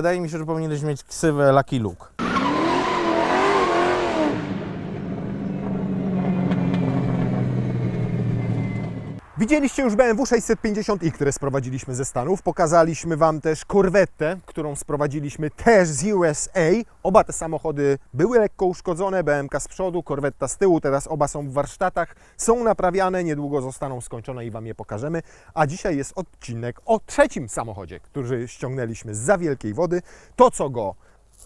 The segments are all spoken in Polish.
Wydaje mi się, że powinieneś mieć ksywę Lucky Luke. Widzieliście już BMW 650i, które sprowadziliśmy ze Stanów. Pokazaliśmy Wam też Corvette, którą sprowadziliśmy też z USA. Oba te samochody były lekko uszkodzone, BMK z przodu, Corvetta z tyłu. Teraz oba są w warsztatach, są naprawiane, niedługo zostaną skończone i Wam je pokażemy. A dzisiaj jest odcinek o trzecim samochodzie, który ściągnęliśmy z za wielkiej wody. To, co go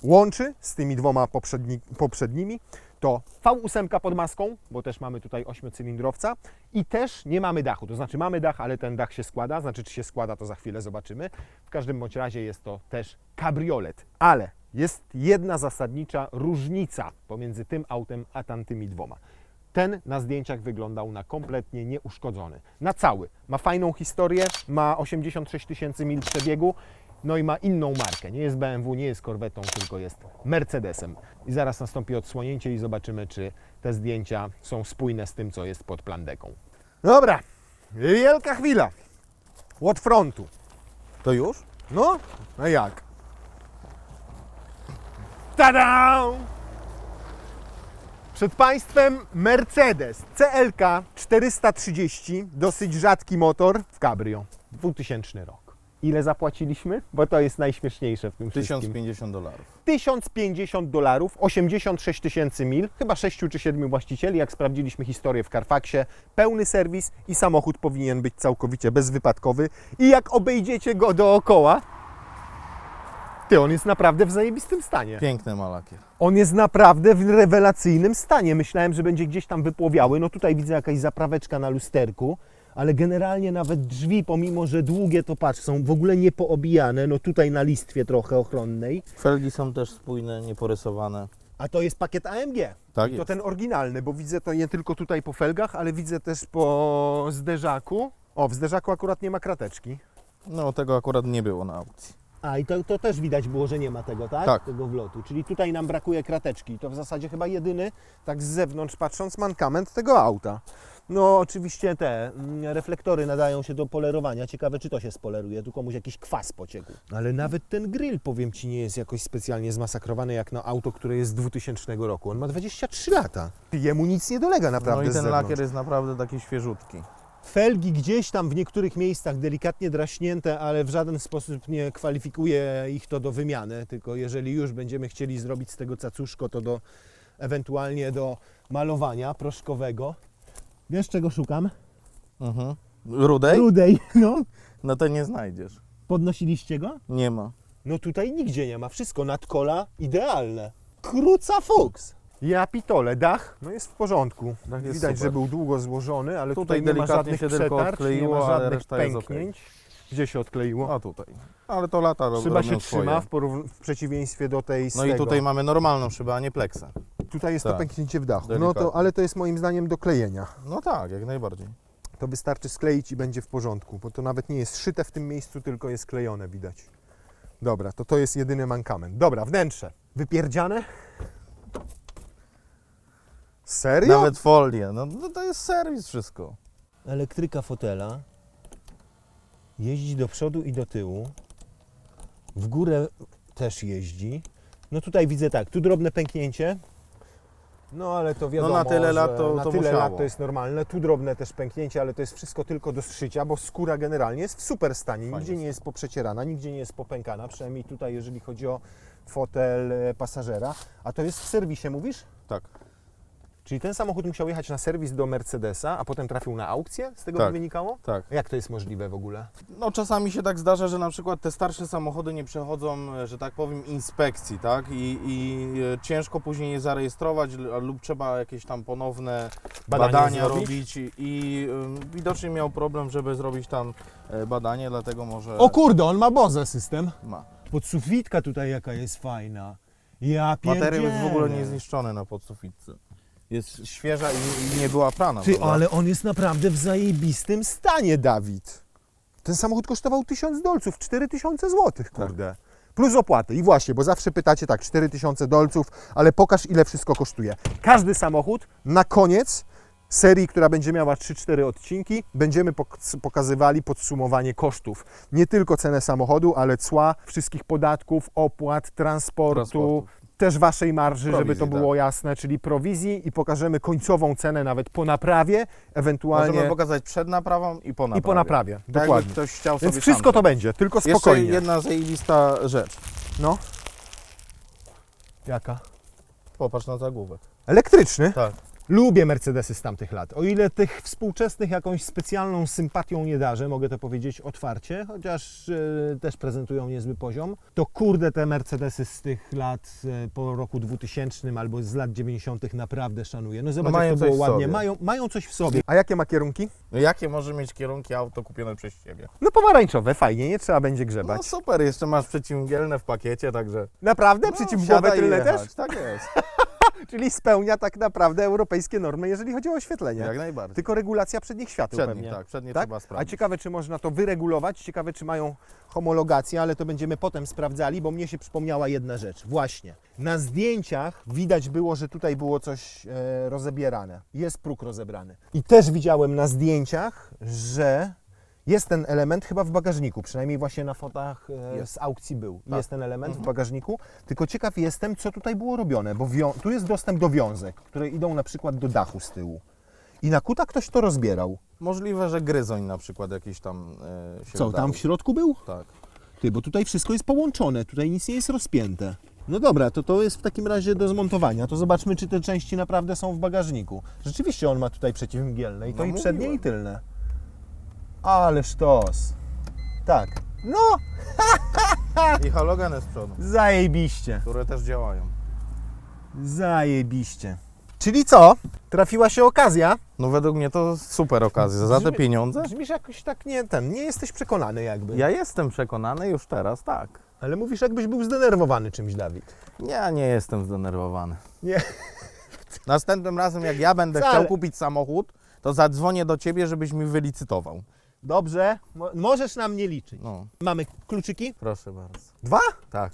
łączy z tymi dwoma poprzedni, poprzednimi, to V8 pod maską, bo też mamy tutaj ośmiocylindrowca i też nie mamy dachu. To znaczy mamy dach, ale ten dach się składa. Znaczy, czy się składa, to za chwilę zobaczymy. W każdym bądź razie jest to też kabriolet, ale jest jedna zasadnicza różnica pomiędzy tym autem a tamtymi dwoma. Ten na zdjęciach wyglądał na kompletnie nieuszkodzony. Na cały. Ma fajną historię, ma 86 tysięcy mil przebiegu, no i ma inną markę. Nie jest BMW, nie jest Corvetą, tylko jest Mercedesem. I zaraz nastąpi odsłonięcie i zobaczymy, czy te zdjęcia są spójne z tym, co jest pod plandeką. Dobra, wielka chwila. Od frontu. To już? No, a jak? Tada! Przed Państwem Mercedes CLK 430, dosyć rzadki motor w cabrio, 2000 rok. Ile zapłaciliśmy? Bo to jest najśmieszniejsze w tym wszystkim. 1050 dolarów. 1050 dolarów, 86 tysięcy mil, chyba 6 czy 7 właścicieli, jak sprawdziliśmy historię w Carfaxie, pełny serwis i samochód powinien być całkowicie bezwypadkowy i jak obejdziecie go dookoła, ty, on jest naprawdę w zajebistym stanie. Piękny ma lakier. On jest naprawdę w rewelacyjnym stanie. Myślałem, że będzie gdzieś tam wypłowiały. No tutaj widzę jakaś zapraweczka na lusterku, ale generalnie nawet drzwi, pomimo że długie, to patrz, są w ogóle niepoobijane. No tutaj na listwie trochę ochronnej. Felgi są też spójne, nieporysowane. A to jest pakiet AMG. Tak to ten oryginalny, bo widzę to nie tylko tutaj po felgach, ale widzę też po zderzaku. O, w zderzaku akurat nie ma krateczki. No tego akurat nie było na aukcji. A i to, to też widać było, że nie ma tego, tak? Tak. Tego wlotu. Czyli tutaj nam brakuje krateczki. To w zasadzie chyba jedyny, tak z zewnątrz patrząc, mankament tego auta. No oczywiście te mm, reflektory nadają się do polerowania. Ciekawe, czy to się spoleruje. Tu komuś jakiś kwas pociekł. Ale nawet ten grill, powiem Ci, nie jest jakoś specjalnie zmasakrowany jak na auto, które jest z 2000 roku. On ma 23 lata. Jemu nic nie dolega naprawdę No i z ten zewnątrz. lakier jest naprawdę taki świeżutki. Felgi gdzieś tam w niektórych miejscach delikatnie draśnięte, ale w żaden sposób nie kwalifikuje ich to do wymiany, tylko jeżeli już będziemy chcieli zrobić z tego cacuszko, to do ewentualnie do malowania proszkowego. Wiesz czego szukam? Mhm. Rudej? Rudej. No. No to nie znajdziesz. Podnosiliście go? Nie ma. No tutaj nigdzie nie ma. Wszystko nadkola idealne. Kruca fuks. Ja pitole, dach no jest w porządku. Dach jest Widać, super. że był długo złożony, ale Tutaj tutaj, nie ma delikatnie żadnych się tylko przetarć, nie odkleiło, ma ale żadnych reszta jest pęknięć. Gdzie się odkleiło? A tutaj. Ale to lata rob- Szyba robią się swoje. trzyma w, porów- w przeciwieństwie do tej z No i tego. tutaj mamy normalną szybę, a nie pleksę. Tutaj jest to Tak. pęknięcie w dachu. No Delikatnie. to, ale to jest moim zdaniem do klejenia. No tak, jak najbardziej. To wystarczy skleić i będzie w porządku, bo to nawet nie jest szyte w tym miejscu, tylko jest klejone, widać. Dobra, to to jest jedyny mankament. Dobra, wnętrze. Wypierdziane? Serio? Nawet folie. No, no to jest serwis wszystko. Elektryka fotela. Jeździ do przodu i do tyłu. W górę też jeździ. No tutaj widzę tak, tu drobne pęknięcie. No ale to wiadomo, na tyle lat to- na to tyle musiało. lat to jest normalne. Tu drobne też pęknięcie, ale to jest wszystko tylko do zszycia, bo skóra generalnie jest w super stanie. Fajnie Nigdzie nie jest poprzecierana, nigdzie nie jest popękana, przynajmniej tutaj jeżeli chodzi o fotel e, pasażera. A to jest w serwisie, mówisz? Tak. Czyli ten samochód musiał jechać na serwis do Mercedesa, a potem trafił na aukcję? Z tego Tak. by wynikało? Tak. Jak to jest możliwe w ogóle? No czasami się tak zdarza, że na przykład te starsze samochody nie przechodzą, że tak powiem, inspekcji, tak? I, i e, ciężko później je zarejestrować lub trzeba jakieś tam ponowne Badanie badania zrobić? robić i, i widocznie miał problem, żeby zrobić tam e, badanie, dlatego może O kurde, on ma Boze system. ma. Podsufitka tutaj jaka jest fajna. Ja pierdzielę. Materiał jest w ogóle niezniszczony na podsufitce. Jest świeża i, i nie była prana. Ty, prawda? ale on jest naprawdę w zajebistym stanie, Dawid. Ten samochód kosztował 1000 dolców, 4000 złotych, kurde. Plus opłaty. I właśnie, bo zawsze pytacie tak, 4000 dolców, ale pokaż ile wszystko kosztuje. Każdy samochód na koniec serii, która będzie miała 3-4 odcinki, będziemy pok- pokazywali podsumowanie kosztów. Nie tylko cenę samochodu, ale cła, wszystkich podatków, opłat, transportu, Transportu. Też waszej marży, żeby Prowizji, to było jasne, czyli prowizji i pokażemy końcową cenę nawet po naprawie, ewentualnie Możemy pokazać przed naprawą i po naprawie. i po naprawie. Tak jakby Dokładnie. ktoś chciał Więc sobie wszystko sam to będzie, tylko Jeszcze spokojnie. jedna zajebista rzecz. No. Jaka? Popatrz na zagłówek. Elektryczny. Tak. Lubię Mercedesy z tamtych lat. O ile tych współczesnych jakąś specjalną sympatią nie darzę, mogę to powiedzieć otwarcie, chociaż e, też prezentują niezły poziom, to kurde te Mercedesy z tych lat e, po roku 2000 albo z lat 90. naprawdę szanuję. No zobacz, No mają jak to było coś w ładnie. sobie. Mają, mają coś w sobie. A jakie ma kierunki? No jakie może mieć kierunki auto kupione przez Ciebie? No pomarańczowe, fajnie, nie trzeba będzie No grzebać. super, jeszcze masz przeciwmgielne w pakiecie, także... Naprawdę? No, Przeciwgłowe i tylne jechać. też? Tak jest, Czyli spełnia tak naprawdę europejskie normy, jeżeli chodzi o oświetlenie. jak najbardziej. Tylko regulacja przednich świateł Przednie, pewnie. tak, przednie Tak? trzeba A sprawdzić. ciekawe, czy można to wyregulować, ciekawe, czy mają homologację, ale to będziemy potem sprawdzali, bo mnie się przypomniała jedna rzecz. Właśnie, na zdjęciach widać było, że tutaj było coś e, rozebierane. Jest próg rozebrany. I też widziałem na zdjęciach, że jest ten element chyba w bagażniku, przynajmniej właśnie na fotach e, z aukcji był. Tak. Jest ten element w Mhm. bagażniku, tylko ciekaw jestem, co tutaj było robione, bo wią- tu jest dostęp do wiązek, które idą na przykład do dachu z tyłu. I na kuta ktoś to rozbierał. Możliwe, że gryzoń na przykład jakiś tam e, się Co, tam w środku był? Tak. Ty, bo tutaj wszystko jest połączone, tutaj nic nie jest rozpięte. No dobra, to to jest w takim razie do zmontowania. To zobaczmy, czy te części naprawdę są w bagażniku. Rzeczywiście on ma tutaj przeciwmgielne i to No i mówiłem. przednie i tylne. Ale sztos. Tak. No, I halogeny z przodu, zajebiście. które też działają. Zajebiście. Czyli co? Trafiła się okazja. No według mnie to super okazja. Za te Brzmi- pieniądze? Brzmisz jakoś tak nie ten, nie jesteś przekonany jakby. Ja jestem przekonany już teraz, tak. Ale mówisz jakbyś był zdenerwowany czymś, Dawid. Ja nie jestem zdenerwowany. Nie. Następnym razem, jak ja będę Wcale. chciał kupić samochód, to zadzwonię do Ciebie, żebyś mi wylicytował. Dobrze, mo- możesz na mnie liczyć. No, Mamy kluczyki? proszę bardzo. Dwa? Tak.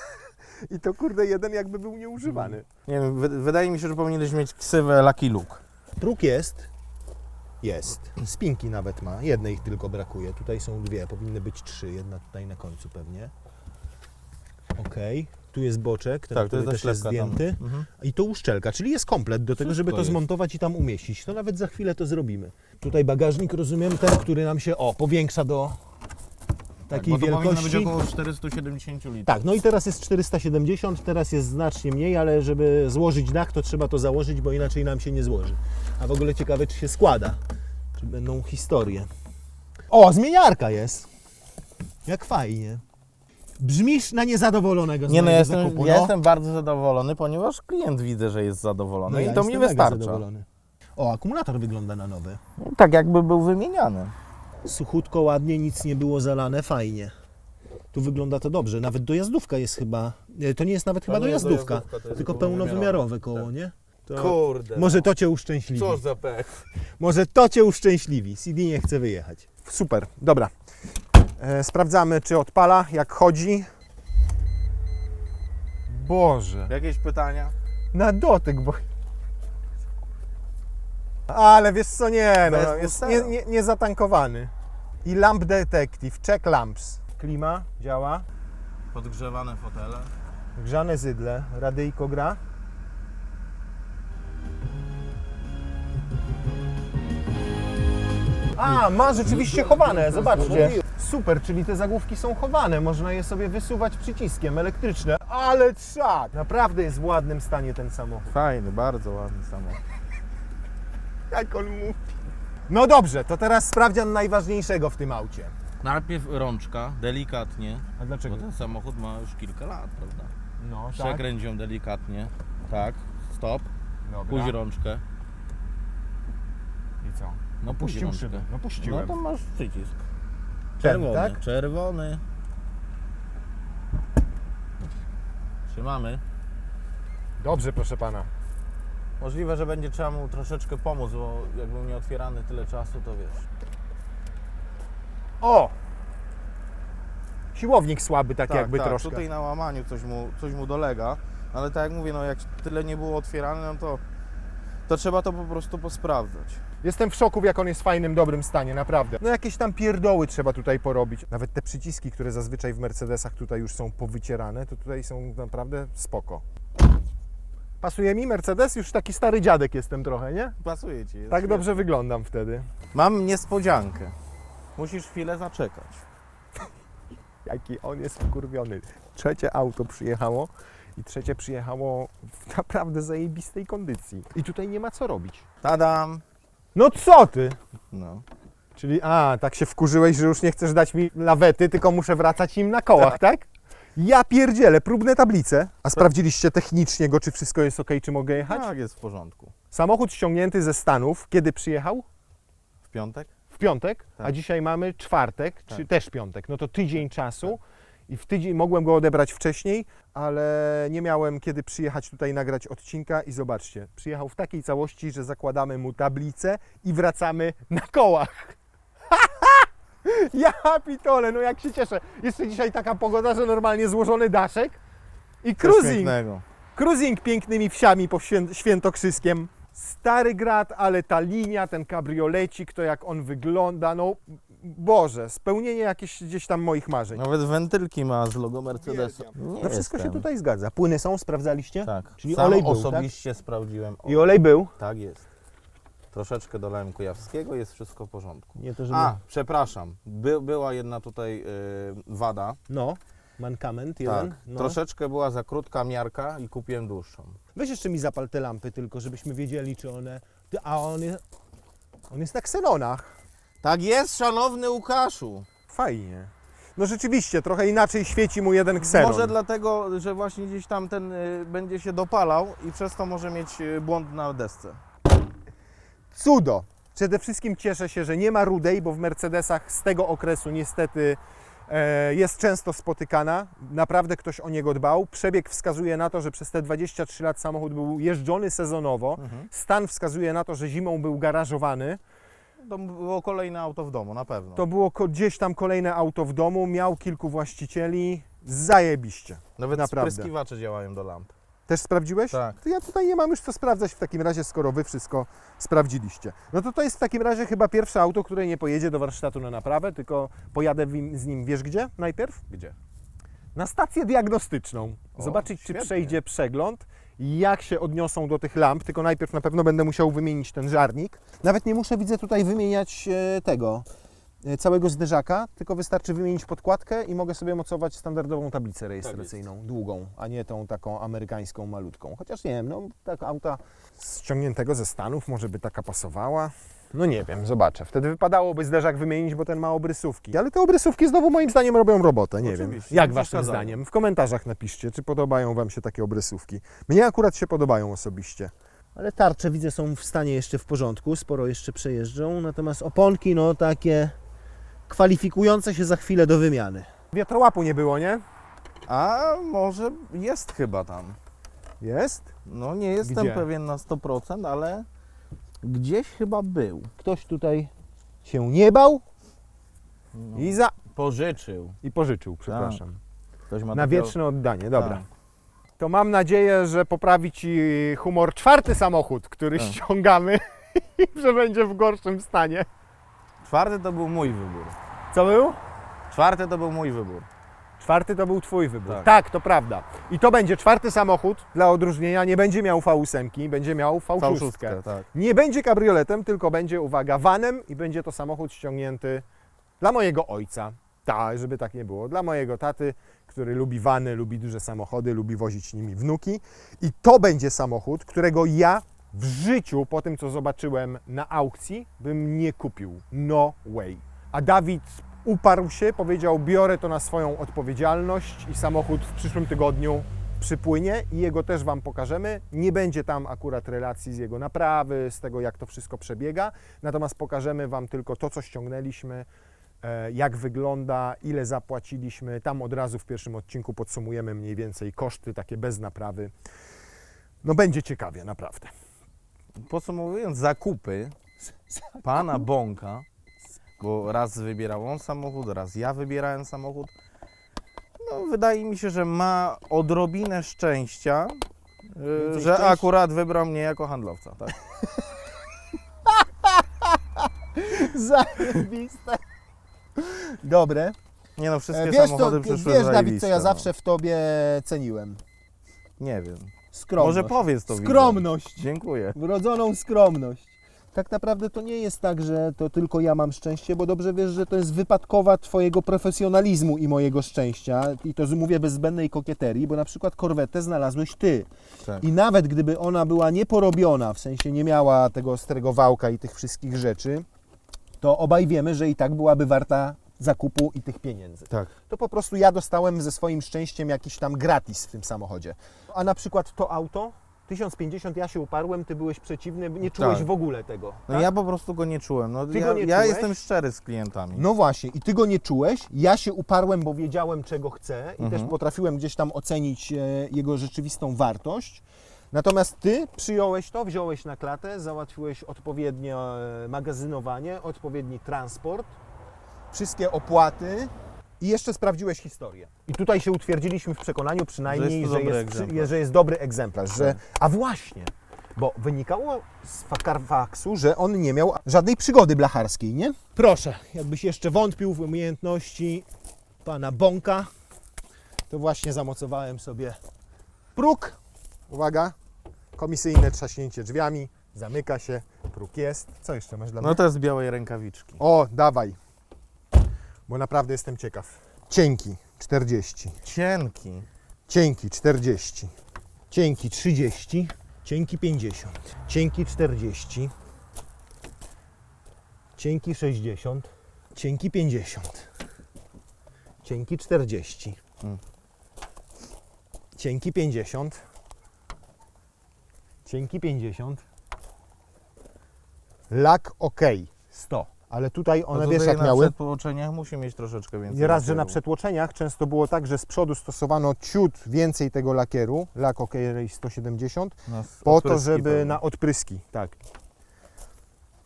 I to kurde jeden jakby był nieużywany. Nie wiem, wy, wydaje mi się, że powinieneś mieć ksywę Lucky Luke. Próg jest. Jest. Spinki nawet ma. Jednej ich tylko brakuje. Tutaj są dwie, powinny być trzy. Jedna tutaj na końcu pewnie. Okej. Tu jest boczek, ten, Tak, to który jest też jest zaślepka tam. zdjęty. Mhm. I to uszczelka, czyli jest komplet do tego, żeby to jest. zmontować i tam umieścić. To nawet za chwilę to zrobimy. Tutaj bagażnik, rozumiem, ten, który nam się, o, powiększa do takiej Tak, bo to powinno wielkości. być około 470 litrów. Tak, no i teraz jest 470, teraz jest znacznie mniej, ale żeby złożyć dach, to trzeba to założyć, bo inaczej nam się nie złoży. A w ogóle ciekawe, czy się składa, czy będą historie. O, zmieniarka jest! Jak fajnie. Brzmisz na niezadowolonego z Nie no, mojego ja jestem, zakupu, ja no. jestem bardzo zadowolony, ponieważ klient widzę, że jest zadowolony No ja i to mi jestem mega wystarcza. zadowolony. O, akumulator wygląda na nowy. Tak jakby był wymieniany. Suchutko, ładnie, nic nie było zalane, fajnie. Tu wygląda to dobrze, nawet dojazdówka jest chyba, nie, to nie jest nawet chyba nie jest dojazdówka, dojazdówka, to jest tylko pełnowymiarowe. koło, Tak. nie? To... Kurde. Może to Cię uszczęśliwi. Cóż za pech. Może to Cię uszczęśliwi. CD nie chce wyjechać. Super, dobra. E, sprawdzamy, czy odpala, jak chodzi. Boże. Jakieś pytania? Na dotyk, bo... Ale wiesz co, nie, no, Bez jest nie, nie, nie zatankowany. I lamp detective, check lamps. Klima działa, Podgrzewane fotele. grzane zydle, radyjko gra. A, ma rzeczywiście chowane, zobaczcie. Super, czyli te zagłówki są chowane, można je sobie wysuwać przyciskiem elektryczne. Ale czad! Naprawdę jest w ładnym stanie ten samochód. Fajny, bardzo ładny samochód. Jak on mówi. No dobrze, to teraz sprawdzian najważniejszego w tym aucie. Najpierw rączka, delikatnie, A dlaczego? bo ten samochód ma już kilka lat, prawda? No, tak. Przekręć ją delikatnie. Tak, stop. Dobra. Puść rączkę. No puść Puścił rączkę. szybę. No puściłem. No to masz przycisk. Czerwony, tak? czerwony. Trzymamy. Dobrze, proszę pana. Możliwe, że będzie trzeba mu troszeczkę pomóc, bo jak był nieotwierany tyle czasu, to wiesz. O! Siłownik słaby tak, jakby troszkę. Tutaj na łamaniu coś mu, coś mu dolega, ale tak jak mówię, no jak tyle nie było otwierane, no to to trzeba to po prostu posprawdzać. Jestem w szoku, jak on jest w fajnym, dobrym stanie, naprawdę. No jakieś tam pierdoły trzeba tutaj porobić. Nawet te przyciski, które zazwyczaj w Mercedesach tutaj już są powycierane, to tutaj są naprawdę spoko. Pasuje mi Mercedes? Już taki stary dziadek jestem trochę, nie? Pasuje ci. jest Tak świetnie. dobrze wyglądam wtedy. Mam niespodziankę. Musisz chwilę zaczekać. Jaki on jest wkurwiony. Trzecie auto przyjechało i trzecie przyjechało w naprawdę zajebistej kondycji. I tutaj nie ma co robić. Tadam! No co ty? No. Czyli, a, tak się wkurzyłeś, że już nie chcesz dać mi lawety, tylko muszę wracać im na kołach, tak? Ja pierdzielę, próbne tablice. A sprawdziliście technicznie go, czy wszystko jest ok, czy mogę jechać? Tak, jest w porządku. Samochód ściągnięty ze Stanów, kiedy przyjechał? W piątek? W piątek, a Tak. dzisiaj mamy czwartek, czy Tak. też piątek. No to tydzień czasu i w tydzień mogłem go odebrać wcześniej, ale nie miałem kiedy przyjechać tutaj nagrać odcinka i zobaczcie, przyjechał w takiej całości, że zakładamy mu tablicę i wracamy na kołach. ja pitole, no jak się cieszę. Jeszcze dzisiaj taka pogoda, że normalnie złożony daszek i cruising. Cruising pięknymi wsiami po świę- świętokrzyskiem. Stary grad, ale ta linia, ten kabriolecik, to jak on wygląda, no Boże, spełnienie jakieś gdzieś tam moich marzeń. Nawet wentylki ma z logo Mercedesa. Nie No wszystko się jestem. tutaj zgadza. Płyny są, sprawdzaliście? Tak. Czyli Sam olej był, osobiście sprawdziłem. I olej był? Tak jest. Troszeczkę dolałem kujawskiego, jest wszystko w porządku. Nie to, żeby... A, przepraszam. By, była jedna tutaj y, wada. No, mankament Tak. jeden. No. Troszeczkę była za krótka miarka i kupiłem dłuższą. Weź jeszcze mi zapal te lampy tylko, żebyśmy wiedzieli, czy one... Ty, A on jest... On jest na ksenonach. Tak jest, szanowny Łukaszu. Fajnie. No rzeczywiście, trochę inaczej świeci mu jeden ksenon. Może dlatego, że właśnie gdzieś tam ten y, będzie się dopalał i przez to może mieć y, błąd na desce. Cudo. Przede wszystkim cieszę się, że nie ma rudej, bo w Mercedesach z tego okresu niestety e, jest często spotykana. Naprawdę ktoś o niego dbał. Przebieg wskazuje na to, że przez te 23 lat samochód był jeżdżony sezonowo. Mhm. Stan wskazuje na to, że zimą był garażowany. To było kolejne auto w domu, na pewno. To było ko- gdzieś tam kolejne auto w domu, miał kilku właścicieli. Zajebiście. Nawet naprawdę. spryskiwacze działają do lamp. Też sprawdziłeś? Tak. To ja tutaj nie mam już co sprawdzać w takim razie, skoro Wy wszystko sprawdziliście. No to to jest w takim razie chyba pierwsze auto, które nie pojedzie do warsztatu na naprawę, tylko pojadę w im- z nim, wiesz gdzie najpierw? Gdzie? Na stację diagnostyczną. O, Zobaczyć, czy świetnie. przejdzie przegląd, jak się odniosą do tych lamp, tylko najpierw na pewno będę musiał wymienić ten żarnik. Nawet nie muszę, widzę, tutaj wymieniać e, tego, całego zderzaka, tylko wystarczy wymienić podkładkę i mogę sobie mocować standardową tablicę rejestracyjną, długą, a nie tą taką amerykańską malutką. Chociaż nie wiem, no tak auta ściągniętego ze Stanów może by taka pasowała. No nie wiem, zobaczę. Wtedy wypadałoby zderzak wymienić, bo ten ma obrysówki. Ale te obrysówki znowu moim zdaniem robią robotę, nie wiem. Oczywiście, Jak nie waszym zdaniem? W komentarzach napiszcie, czy podobają wam się takie obrysówki. Mnie akurat się podobają osobiście. Ale tarcze widzę są w stanie jeszcze w porządku, sporo jeszcze przejeżdżą, natomiast oponki no takie kwalifikujące się za chwilę do wymiany. Wiatrołapu nie było, nie? A może jest chyba tam. Jest? No nie jestem Gdzie? pewien na 100%, ale gdzieś chyba był. Ktoś tutaj się nie bał No. i za... Pożyczył. i pożyczył, przepraszam. Ktoś ma Na takiego- wieczne oddanie, dobra. Tak. To mam nadzieję, że poprawi Ci humor czwarty samochód, który Tak. ściągamy i że będzie w gorszym stanie. Czwarty to był mój wybór. Co był? Czwarty to był mój wybór. Czwarty to był Twój wybór. Tak. Tak. to prawda. I to będzie czwarty samochód dla odróżnienia. Nie będzie miał V8, będzie miał V6. Fałszówkę, tak. Nie będzie kabrioletem, tylko będzie, uwaga, vanem i będzie to samochód ściągnięty dla mojego ojca. Tak, żeby tak nie było. Dla mojego taty, który lubi vany, lubi duże samochody, lubi wozić nimi wnuki. I to będzie samochód, którego ja w życiu, po tym co zobaczyłem na aukcji, bym nie kupił. No way. A Dawid uparł się, powiedział: Biorę to na swoją odpowiedzialność i samochód w przyszłym tygodniu przypłynie i jego też Wam pokażemy. Nie będzie tam akurat relacji z jego naprawy, z tego jak to wszystko przebiega, natomiast pokażemy Wam tylko to, co ściągnęliśmy, e, jak wygląda, ile zapłaciliśmy. Tam od razu w pierwszym odcinku podsumujemy mniej więcej koszty takie bez naprawy. No będzie ciekawie, naprawdę. Podsumowując zakupy pana Bąka, bo raz wybierał on samochód, raz ja wybierałem samochód. No, wydaje mi się, że ma odrobinę szczęścia, Yy, Więcej że szczęścia. akurat wybrał mnie jako handlowca, tak? Zajebiste. Dobre. Nie no, wszystkie E, Wiesz, samochody to, przyszły wiesz Dawid, co zajebiste, ja no. zawsze w tobie ceniłem? Nie wiem. Skromność. Może powiedz to. Skromność. Dziękuję. Wrodzoną skromność. Tak naprawdę to nie jest tak, że to tylko ja mam szczęście, bo dobrze wiesz, że to jest wypadkowa Twojego profesjonalizmu i mojego szczęścia. I to mówię bez zbędnej kokieterii, bo na przykład korwetę znalazłeś Ty. Tak. I nawet gdyby ona była nieporobiona, w sensie nie miała tego ostrego wałka i tych wszystkich rzeczy, to obaj wiemy, że i tak byłaby warta zakupu i tych pieniędzy. Tak. To po prostu ja dostałem ze swoim szczęściem jakiś tam gratis w tym samochodzie. A na przykład to auto, 1050 ja się uparłem, ty byłeś przeciwny, nie czułeś Tak. w ogóle tego. No tak? ja po prostu go nie czułem. No, Ty ja, go nie ja czułeś? jestem szczery z klientami. No właśnie, i ty go nie czułeś, ja się uparłem, bo wiedziałem czego chcę i Mhm. też potrafiłem gdzieś tam ocenić e, jego rzeczywistą wartość. Natomiast ty przyjąłeś to, wziąłeś na klatę, załatwiłeś odpowiednie e, magazynowanie, odpowiedni transport, wszystkie opłaty i jeszcze sprawdziłeś historię. I tutaj się utwierdziliśmy w przekonaniu przynajmniej, że, dobry jest, przy- egzemplarz. że jest dobry egzemplarz. Że, Tak. a właśnie, bo wynikało z Carfaxu, że on nie miał żadnej przygody blacharskiej, nie? Proszę, jakbyś jeszcze wątpił w umiejętności pana Bąka, to właśnie zamocowałem sobie próg. Uwaga, komisyjne trzaśnięcie drzwiami, zamyka się, próg jest. Co jeszcze masz dla mnie? No to jest białej rękawiczki. O, dawaj, bo naprawdę jestem ciekaw. Cienki 40, Cienki. cienki 40, cienki 30, cienki 50, cienki 40, cienki 60, cienki 50, cienki 40, Mm. cienki 50, cienki 50, lak ok 100. Ale tutaj one, no wiesz jak na miały? przedpołoczeniach musi mieć troszeczkę więcej. Raz, że na przetłoczeniach często było tak, że z przodu stosowano ciut więcej tego lakieru, lak OK 170, Na po to, żeby pewnie. na odpryski. Tak.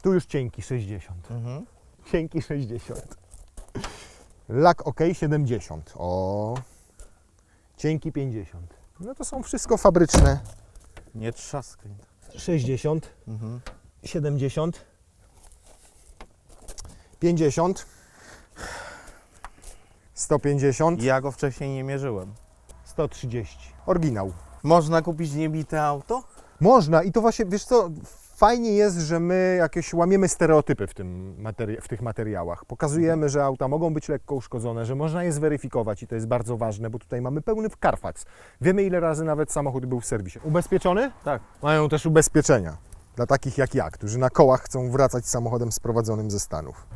Tu już cienki 60. Mhm. Cienki 60. Lak OK 70. O. Cienki 50. No to są wszystko fabryczne. Nie trzaskaj. 60, Mhm. 70, 50, 150, Ja go wcześniej nie mierzyłem. 130. Oryginał. Można kupić niebite auto? Można i to właśnie, wiesz co, fajnie jest, że my jakieś łamiemy stereotypy w, tym materi- w tych materiałach. Pokazujemy, że auta mogą być lekko uszkodzone, że można je zweryfikować i to jest bardzo ważne, bo tutaj mamy pełny Carfax. Wiemy ile razy nawet samochód był w serwisie. Ubezpieczony? Tak. Mają też ubezpieczenia dla takich jak ja, którzy na kołach chcą wracać samochodem sprowadzonym ze Stanów.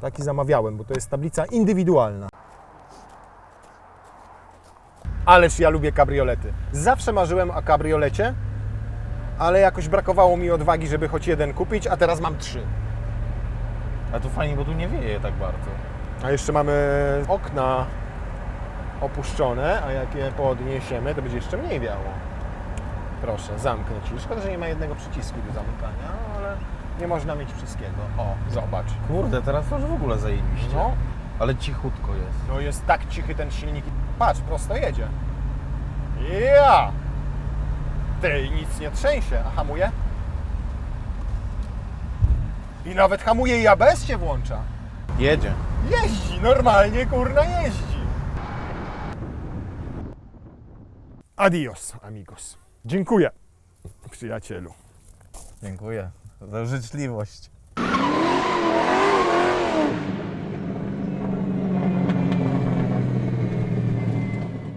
Taki zamawiałem, bo to jest tablica indywidualna. Ależ ja lubię kabriolety. Zawsze marzyłem o kabriolecie, ale jakoś brakowało mi odwagi, żeby choć jeden kupić, a teraz mam trzy. A to fajnie, bo tu nie wieje tak bardzo. A jeszcze mamy okna opuszczone, a jak je podniesiemy, to będzie jeszcze mniej wiało. Proszę, zamknę Ci. Szkoda, że nie ma jednego przycisku do zamykania, nie można mieć wszystkiego. O, zobacz. Kurde, teraz to już w ogóle zajebiście. No, Ale cichutko jest. no jest tak cichy ten silnik. Patrz, prosto jedzie. Ja! Ty, nic nie trzęsie, a hamuje? I nawet hamuje i ABS się włącza. Jedzie. Jeździ, normalnie kurna jeździ. Adios, amigos. Dziękuję, przyjacielu. Dziękuję za życzliwość.